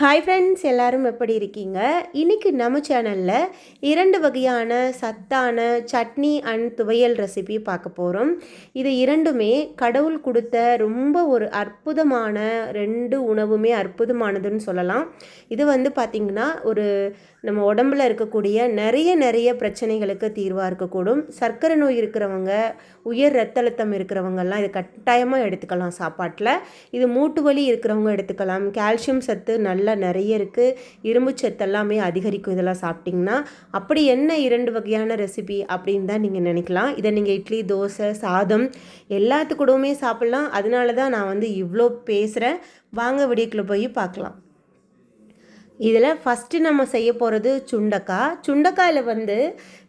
Hi friends எல்லாரும் எப்படி இருக்கீங்க? இன்னைக்கு நம்ம சேனலில் இரண்டு வகையான சத்தான சட்னி அண்ட் துவையல் ரெசிபி பார்க்க போகிறோம் இது இரண்டுமே கடவுள் கொடுத்த ரொம்ப ஒரு அற்புதமான ரெண்டு உணவுமே அற்புதமானதுன்னு சொல்லலாம். இது வந்து பார்த்திங்கன்னா ஒரு நம்ம உடம்புல இருக்கக்கூடிய நிறைய நிறைய பிரச்சனைகளுக்கு தீர்வாக இருக்கக்கூடும். சர்க்கரை நோய் இருக்கிறவங்க உயர் ரத்த அழுத்தம் இருக்கிறவங்கெல்லாம் இது கட்டாயமாக எடுத்துக்கலாம் சாப்பாட்டில். இது மூட்டு வலி இருக்கிறவங்க எடுத்துக்கலாம். கால்சியம் சத்து நல்ல நிறைய இருக்குது இரும்பு சத்து எல்லாமே அதிகரிக்கும் இதெல்லாம் சாப்பிட்டிங்கன்னா. அப்படி என்ன இரண்டு வகையான ரெசிபி அப்படின்னு தான் நீங்கள் நினைக்கலாம். இதை நீங்கள் இட்லி தோசை சாதம் எல்லாத்துக்கூடவுமே சாப்பிட்லாம். அதனால தான் நான் வந்து இவ்வளோ பேசுகிறேன் வாங்க வீடியோக்குள்ளே போய் பார்க்கலாம். இதில் ஃபஸ்ட்டு நம்ம செய்ய போகிறது சுண்டக்காய். சுண்டக்காயில் வந்து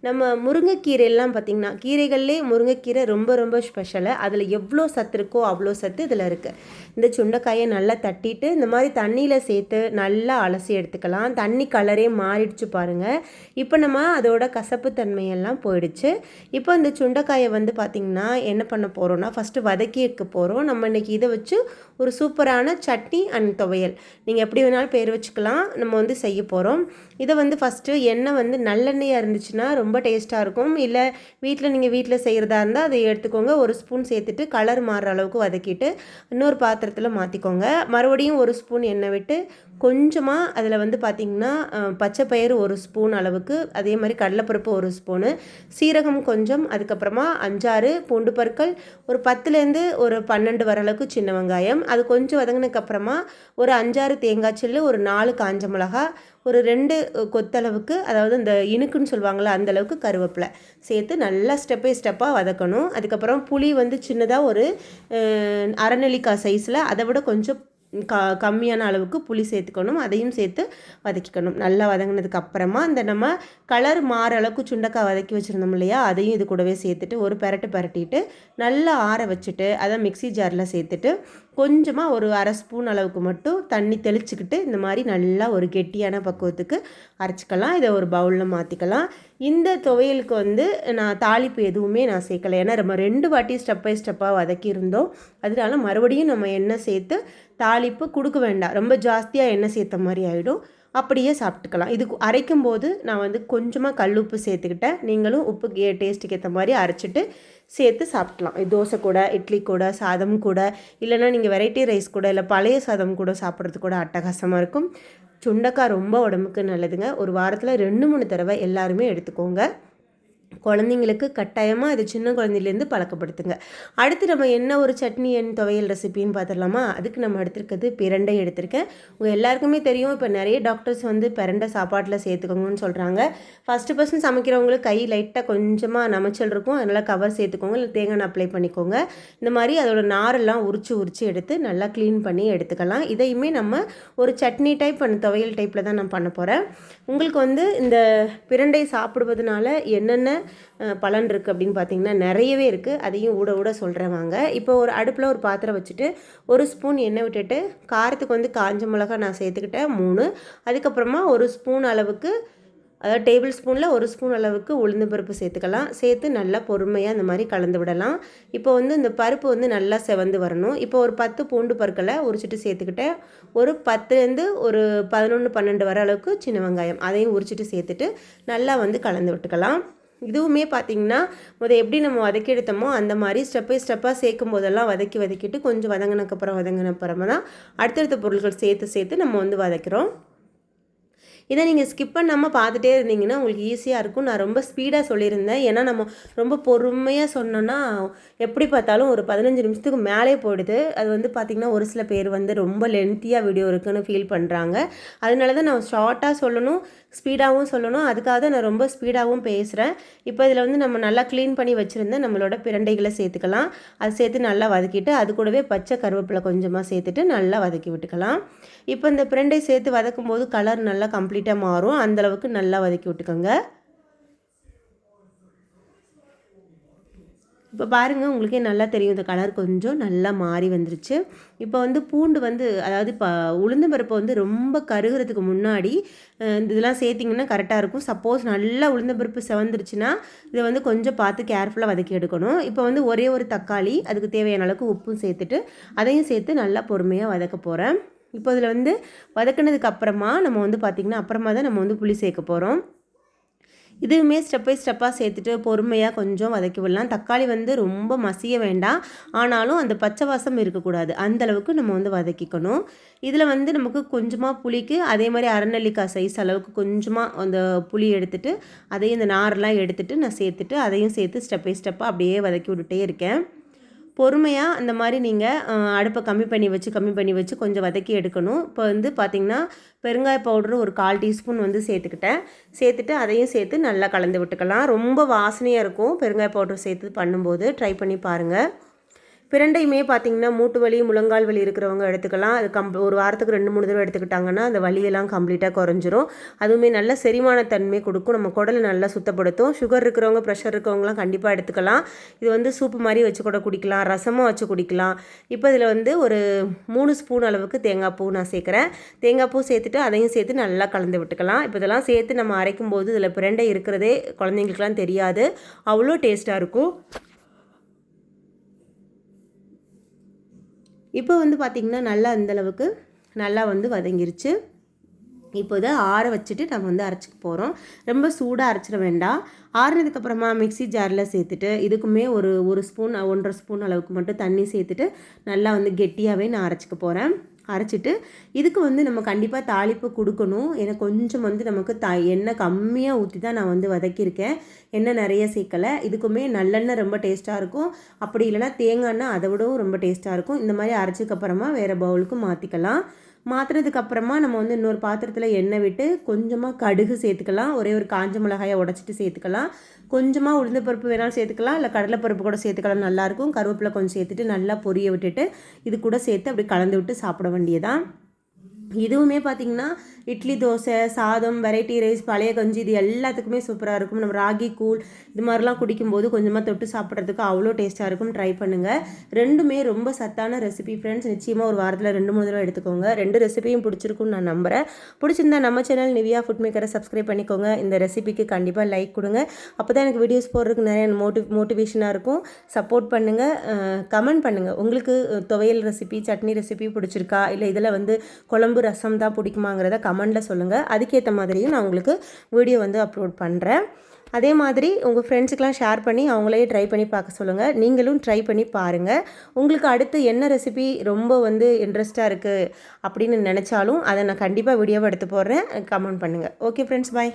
நம்ம முருங்கைக்கீரையெல்லாம் பார்த்திங்கன்னா கீரைகள்லேயே முருங்கைக்கீரை ரொம்ப ரொம்ப ஸ்பெஷலு அதில் எவ்வளோ சத்து இருக்கோ அவ்வளோ சத்து இதில் இருக்குது இந்த சுண்டைக்காயை நல்லா தட்டிட்டு இந்த மாதிரி தண்ணியில் சேர்த்து நல்லா அலசி எடுத்துக்கலாம். தண்ணி கலரே மாறிடுச்சு பாருங்கள் இப்போ நம்ம அதோட கசப்பு தன்மையெல்லாம் போயிடுச்சு. இப்போ இந்த சுண்டைக்காயை வந்து பார்த்திங்கன்னா என்ன பண்ண போகிறோன்னா ஃபஸ்ட்டு வதக்கி வைக்க போகிறோம் நம்ம இன்றைக்கி இதை வச்சு ஒரு சூப்பரான சட்னி அண்ட் துவையல். நீங்கள் எப்படி வேணாலும் பேர் வச்சுக்கலாம். நம்ம வந்து செய்ய போகிறோம் இதை வந்து ஃபஸ்ட்டு எண்ணெய் வந்து நல்லெண்ணெயாக இருந்துச்சுன்னா ரொம்ப ரொம்ப டேஸ்ட்டாக இருக்கும். இல்லை வீட்டில் நீங்கள் வீட்டில் செய்கிறதா இருந்தால் அதை எடுத்துக்கோங்க. ஒரு ஸ்பூன் சேர்த்துட்டு கலர் மாறுற அளவுக்கு வதக்கிட்டு இன்னொரு பாத்திரத்தில் மாற்றிக்கோங்க மறுபடியும் ஒரு ஸ்பூன் எண்ணெய் விட்டு கொஞ்சமாக அதில் வந்து பார்த்திங்கன்னா பச்சை பயிறு ஒரு ஸ்பூன் அளவுக்கு அதே மாதிரி கடலைப்பருப்பு ஒரு ஸ்பூனு சீரகம் கொஞ்சம் அதுக்கப்புறமா அஞ்சாறு பூண்டு பற்கள் ஒரு பத்துலேருந்து ஒரு பன்னெண்டு வர அளவுக்கு சின்ன வெங்காயம். அது கொஞ்சம் வதங்கினதுக்கப்புறமா ஒரு அஞ்சாறு தேங்காய் சில்லு ஒரு நாலு காஞ்ச மிளகா ஒரு ரெண்டு கொத்தளவுக்கு அதாவது இந்த இனுக்குன்னு சொல்லுவாங்களே அந்தளவுக்கு கருவேப்பிலை சேர்த்து நல்லா ஸ்டெப் பை ஸ்டெப்பாக வதக்கணும். அதுக்கப்புறம் புளி வந்து சின்னதாக ஒரு அரைநெல்லிக்காய் சைஸில் அதை விட கொஞ்சம் க கம்மியான அளவுக்கு புளி சேர்த்துக்கணும். அதையும் சேர்த்து வதக்கிக்கணும். நல்லா வதங்கினதுக்கு அப்புறமா இந்த நம்ம கலர் மாற அளவுக்கு சுண்டக்காய் வதக்கி வச்சுருந்தோம் இல்லையா அதையும் இது கூடவே சேர்த்துட்டு ஒரு பெரட்டு பரட்டிட்டு நல்லா ஆற வச்சுட்டு அதை மிக்சி ஜாரில் சேர்த்துட்டு கொஞ்சமாக ஒரு அரை ஸ்பூன் அளவுக்கு மட்டும் தண்ணி தெளிச்சுக்கிட்டு இந்த மாதிரி நல்லா ஒரு கெட்டியான பக்குவத்துக்கு அரைச்சிக்கலாம். இதை ஒரு பவுலில் மாற்றிக்கலாம் இந்த துவையலுக்கு வந்து நான் தாளிப்பு எதுவுமே நான் சேர்க்கலை. ஏன்னா நம்ம ரெண்டு வாட்டி ஸ்டெப் பை ஸ்டெப்பாக வதக்கியிருந்தோம். அதனால மறுபடியும் நம்ம எண்ணெய் சேர்த்து தாளிப்பு கொடுக்க வேண்டாம். ரொம்ப ஜாஸ்தியாக எண்ணெய் சேர்த்த மாதிரி ஆகிடும் அப்படியே சாப்பிட்டுக்கலாம். இதுக்கு அரைக்கும் போது நான் வந்து கொஞ்சமாக கல் உப்பு சேர்த்துக்கிட்டேன். நீங்களும் உப்பு டேஸ்ட்டுக்கு ஏற்ற மாதிரி அரைச்சிட்டு சேர்த்து சாப்பிட்லாம் தோசை கூட இட்லி கூட சாதம் கூட இல்லைனா நீங்கள் வெரைட்டி ரைஸ் கூட இல்லை பழைய சாதம் கூட சாப்பிட்றது கூட அட்டகாசமாக இருக்கும். சுண்டக்காய் ரொம்ப உடம்புக்கு நல்லதுங்க. ஒரு வாரத்தில் ரெண்டு மூணு தடவை எல்லாருமே எடுத்துக்கோங்க. குழந்தைங்களுக்கு கட்டாயமாக இது சின்ன குழந்தையிலேருந்து பழக்கப்படுத்துங்க. அடுத்து நம்ம என்ன ஒரு சட்னி என் துவையல் ரெசிபின்னு பார்த்துடலாமா? அதுக்கு நம்ம எடுத்திருக்கிறது பிரண்டை எடுத்திருக்கேன். உங்கள் எல்லாருக்குமே தெரியும் இப்போ நிறைய டாக்டர்ஸ் வந்து பிரண்டை சாப்பாட்டில் சேர்த்துக்கோங்கன்னு சொல்கிறாங்க ஃபஸ்ட்டு பர்சன் சமைக்கிறவங்களுக்கு கை லைட்டாக கொஞ்சமாக நமைச்சல் இருக்கும். அதனால் கவர் சேர்த்துக்கோங்க. இல்லை தேங்காய் அப்ளை பண்ணிக்கோங்க. இந்த மாதிரி அதோட நாரெல்லாம் உரிச்சு உரிச்சு எடுத்து நல்லா க்ளீன் பண்ணி எடுத்துக்கலாம். இதையுமே நம்ம ஒரு சட்னி டைப் பண்ண துவையல் டைப்பில் தான் நான் பண்ண போகிறேன் உங்களுக்கு வந்து இந்த பிரண்டை சாப்பிடுவதனால என்னென்ன பலன் இருக்குது அப்படின்னு பார்த்தீங்கன்னா நிறையவே இருக்குது அதையும் ஊட ஊட சொல்கிறேன் வாங்க. இப்போ ஒரு அடுப்பில் ஒரு பாத்திரம் வச்சுட்டு ஒரு ஸ்பூன் எண்ணெய் விட்டுட்டு காரத்துக்கு வந்து காஞ்ச மிளகா நான் சேர்த்துக்கிட்டேன் மூணு. அதுக்கப்புறமா ஒரு ஸ்பூன் அளவுக்கு அதாவது டேபிள் ஸ்பூனில் ஒரு ஸ்பூன் அளவுக்கு உளுந்து பருப்பு சேர்த்துக்கலாம். சேர்த்து நல்லா பொறுமையாக இந்த மாதிரி கலந்து விடலாம். இப்போ வந்து இந்த பருப்பு வந்து நல்லா செவந்து வரணும். இப்போ ஒரு பத்து பூண்டு பருக்களை உரிச்சிட்டு சேர்த்துக்கிட்டேன். ஒரு பத்துலேருந்து ஒரு பதினொன்று பன்னெண்டு வர அளவுக்கு சின்ன வெங்காயம் அதையும் உரிச்சிட்டு சேர்த்துட்டு நல்லா வந்து கலந்து விட்டுக்கலாம். இதுவுமே பார்த்திங்கன்னா முத எப்படி நம்ம வதக்கி எடுத்தோமோ அந்த மாதிரி ஸ்டெப் பை ஸ்டெப்பாக சேர்க்கும் போதெல்லாம் வதக்கி வதக்கிட்டு கொஞ்சம் வதங்கினக்கப்புறம் வதங்கினப்புறமா தான் அடுத்தடுத்த பொருட்கள் சேர்த்து சேர்த்து நம்ம வந்து வதக்கிறோம். இதை நீங்கள் ஸ்கிப் பண்ணாமல் பார்த்துட்டே இருந்தீங்கன்னா உங்களுக்கு ஈஸியாக இருக்கும். நான் ரொம்ப ஸ்பீடாக சொல்லியிருந்தேன். ஏன்னா நம்ம ரொம்ப பொறுமையாக சொன்னோன்னா எப்படி பார்த்தாலும் ஒரு பதினஞ்சு நிமிஷத்துக்கு மேலே போயிடுது. அது வந்து பார்த்திங்கன்னா ஒரு சில பேர் வந்து ரொம்ப லென்த்தியாக வீடியோ இருக்குன்னு ஃபீல் பண்ணுறாங்க அதனால தான் நான் ஷார்ட்டாக சொல்லணும் ஸ்பீடாகவும் சொல்லணும். அதுக்காக தான் நான் ரொம்ப ஸ்பீடாகவும் பேசுகிறேன் இப்போ இதில் வந்து நம்ம நல்லா க்ளீன் பண்ணி வச்சுருந்தேன் நம்மளோட பிரண்டைகளை சேர்த்துக்கலாம். அது சேர்த்து நல்லா வதக்கிட்டு அது கூடவே பச்சை கருவேப்பிலை கொஞ்சமாக சேர்த்துட்டு நல்லா வதக்கி விட்டுக்கலாம். இப்போ இந்த பிரண்டை சேர்த்து வதக்கும் போது கலர் நல்லா கம்ப்ளீட் கிட்ட மாறும். அந்தளவுக்கு நல்லா வதக்கி விட்டுக்கோங்க. இப்போ பாருங்கள் உங்களுக்கே நல்லா தெரியும். இந்த கலர் கொஞ்சம் நல்லா மாறி வந்துருச்சு. இப்போ வந்து பூண்டு வந்து அதாவது இப்போ உளுந்து பருப்பை வந்து ரொம்ப கருகிறதுக்கு முன்னாடி இதெல்லாம் சேர்த்திங்கன்னா கரெக்டாக இருக்கும். சப்போஸ் நல்லா உளுந்த பருப்பு செவந்துருச்சுன்னா இதை வந்து கொஞ்சம் பார்த்து கேர்ஃபுல்லாக வதக்கி எடுக்கணும். இப்போ வந்து ஒரே ஒரு தக்காளி அதுக்கு தேவையான அளவுக்கு உப்பும் சேர்த்துட்டு அதையும் சேர்த்து நல்லா பொறுமையாக வதக்க போகிறேன் இப்போ இதில் வந்து வதக்கினதுக்கு அப்புறமா நம்ம வந்து பார்த்திங்கன்னா அப்புறமா தான் நம்ம வந்து புளி சேர்க்க போகிறோம். இதுவுமே ஸ்டெப் பை ஸ்டெப்பாக சேர்த்துட்டு பொறுமையாக கொஞ்சம் வதக்கி விடலாம். தக்காளி வந்து ரொம்ப மசிய வேண்டாம். ஆனாலும் அந்த பச்சை வாசம் இருக்கக்கூடாது. அந்த அளவுக்கு நம்ம வந்து வதக்கிக்கணும். இதில் வந்து நமக்கு கொஞ்சமாக புளிக்கு அதே மாதிரி அரைநெல்லிக்காய் சைஸ் அளவுக்கு கொஞ்சமாக அந்த புளி எடுத்துகிட்டு அதையும் இந்த நாரெலாம் எடுத்துகிட்டு நான் சேர்த்துட்டு அதையும் சேர்த்து ஸ்டெப் பை ஸ்டெப்பாக அப்படியே வதக்கி விட்டுட்டே இருக்கேன். பொறுமையாக அந்த மாதிரி நீங்கள் அடுப்பை கம்மி பண்ணி வச்சு கம்மி பண்ணி வச்சு கொஞ்சம் வதக்கி எடுக்கணும். இப்போ வந்து பார்த்திங்கன்னா பெருங்காய பவுடர் ஒரு கால் டீஸ்பூன் வந்து சேர்த்துக்கிட்டேன். சேர்த்துட்டு அதையும் சேர்த்து நல்லா கலந்து விட்டுக்கலாம். ரொம்ப வாசனையாக இருக்கும் பெருங்காய பவுடர் சேர்த்து பண்ணும்போது. ட்ரை பண்ணி பாருங்கள் பிரண்டையுமே பார்த்திங்கன்னா மூட்டு வலி முழங்கால் வலி இருக்கிறவங்க எடுத்துக்கலாம். அது கம் ஒரு வாரத்துக்கு ரெண்டு மூணு தடவை எடுத்துக்கிட்டாங்கன்னா அந்த வலியெல்லாம் கம்ப்ளீட்டாக குறைஞ்சிரும். அதுவுமே நல்ல செரிமான தன்மை கொடுக்கும். நம்ம குடலை நல்லா சுத்தப்படுத்தும். சுகர் இருக்கிறவங்க ப்ரெஷர் இருக்கிறவங்களாம் கண்டிப்பாக எடுத்துக்கலாம். இது வந்து சூப்பு மாதிரி வச்சு கூட குடிக்கலாம். ரசமாக வச்சு குடிக்கலாம். இப்போ இதில் வந்து ஒரு மூணு ஸ்பூன் அளவுக்கு தேங்காய் பூ நான் சேர்க்குறேன். தேங்காய் பூ சேர்த்துட்டு அதையும் சேர்த்து நல்லா கலந்து விட்டுக்கலாம். இப்போ இதெல்லாம் சேர்த்து நம்ம அரைக்கும் போது இதில் பிரண்டை இருக்கிறதே குழந்தைங்களுக்குலாம் தெரியாது. அவ்வளோ டேஸ்ட்டாக இருக்கும். இப்போ வந்து பார்த்திங்கன்னா நல்லா அந்தளவுக்கு நல்லா வந்து வதங்கிருச்சு. இப்போ இதை ஆற வச்சுட்டு நம்ம வந்து அரைச்சிக்க போகிறோம் ரொம்ப சூடாக அரைச்சிட வேண்டாம். ஆறுனதுக்கப்புறமா மிக்சி ஜாரில் சேர்த்துட்டு இதுக்குமே ஒரு ஒரு ஸ்பூன் ஒன்றரை ஸ்பூன் அளவுக்கு மட்டும் தண்ணி சேர்த்துட்டு நல்லா வந்து கெட்டியாகவே நான் அரைச்சிக்க போகிறேன் அரைச்சிட்டு இதுக்கு வந்து நம்ம கண்டிப்பாக தாளிப்பு கொடுக்கணும். ஏன்னா கொஞ்சம் வந்து நமக்கு த எண்ணெய் கம்மியாக ஊற்றி தான் நான் வந்து வதக்கியிருக்கேன். எண்ணெய் நிறைய சேர்க்கலை. இதுக்குமே நல்லெண்ணெய் ரொம்ப டேஸ்ட்டாக இருக்கும். அப்படி இல்லைனா தேங்காய் எண்ணெய் அதை விடவும் ரொம்ப டேஸ்ட்டாக இருக்கும். இந்த மாதிரி அரைச்சதுக்கப்புறமா வேறு பவுலுக்கு மாற்றிக்கலாம் மாற்றினதுக்கு அப்புறமா நம்ம வந்து இன்னொரு பாத்திரத்தில் எண்ணெய் விட்டு கொஞ்சமாக கடுகு சேர்த்துக்கலாம். ஒரே ஒரு காஞ்ச மிளகாயை உடச்சிட்டு சேர்த்துக்கலாம். கொஞ்சமாக உளுந்த பருப்பு வேணாலும் சேர்த்துக்கலாம். இல்லை கடலைப்பருப்பு கூட சேர்த்துக்கலாம். நல்லாயிருக்கும் கருவேப்பிலை கொஞ்சம் சேர்த்துட்டு நல்லா பொரிய விட்டுட்டு இது கூட சேர்த்து அப்படி கலந்து விட்டு சாப்பிட வேண்டியதான் இதுவுமே பார்த்திங்கன்னா இட்லி தோசை சாதம் வெரைட்டி ரைஸ் பழைய கஞ்சி இது எல்லாத்துக்குமே சூப்பராக இருக்கும். நம்ம ராகி கூழ் இது மாதிரிலாம் குடிக்கும்போது கொஞ்சமாக தொட்டு சாப்பிட்றதுக்கு அவ்வளோ டேஸ்ட்டாக இருக்கும். ட்ரை பண்ணுங்கள் ரெண்டுமே ரொம்ப சத்தான ரெசிபி ஃப்ரெண்ட்ஸ் நிச்சயமாக ஒரு வாரத்தில் ரெண்டு மூணு தடவை எடுத்துக்கோங்க. ரெண்டு ரெசிபியும் பிடிச்சிருக்கும்னு நான் நம்புகிறேன் பிடிச்சிருந்தா நம்ம சேனல் நிவியா ஃபுட் மேக்கரை சப்ஸ்கிரைப் பண்ணிக்கோங்க. இந்த ரெசிபிக்கு கண்டிப்பாக லைக் கொடுங்க. அப்போ தான் எனக்கு வீடியோஸ் போடுறதுக்கு நிறைய மோட்டி மோட்டிவேஷனாக இருக்கும். சப்போர்ட் பண்ணுங்கள் கமெண்ட் பண்ணுங்கள் உங்களுக்கு துவையல் ரெசிபி சட்னி ரெசிபி பிடிச்சிருக்கா? இல்லை இதில் வந்து குழம்பு குழம்பு ரசம் தான் பிடிக்குமாங்கிறத கமெண்டில் சொல்லுங்கள் அதுக்கேற்ற மாதிரியும் நான் உங்களுக்கு வீடியோ வந்து அப்லோட் பண்ணுறேன் அதே மாதிரி உங்கள் ஃப்ரெண்ட்ஸுக்கெலாம் ஷேர் பண்ணி அவங்களே ட்ரை பண்ணி பார்க்க சொல்லுங்கள் நீங்களும் ட்ரை பண்ணி பாருங்கள் உங்களுக்கு அடுத்து என்ன ரெசிபி ரொம்ப வந்து இன்ட்ரெஸ்ட்டாக இருக்குது அப்படின்னு நினச்சாலும் அதை நான் கண்டிப்பாக வீடியோவை எடுத்து போடுறேன். கமெண்ட் பண்ணுங்கள் ஓகே ஃப்ரெண்ட்ஸ் பாய்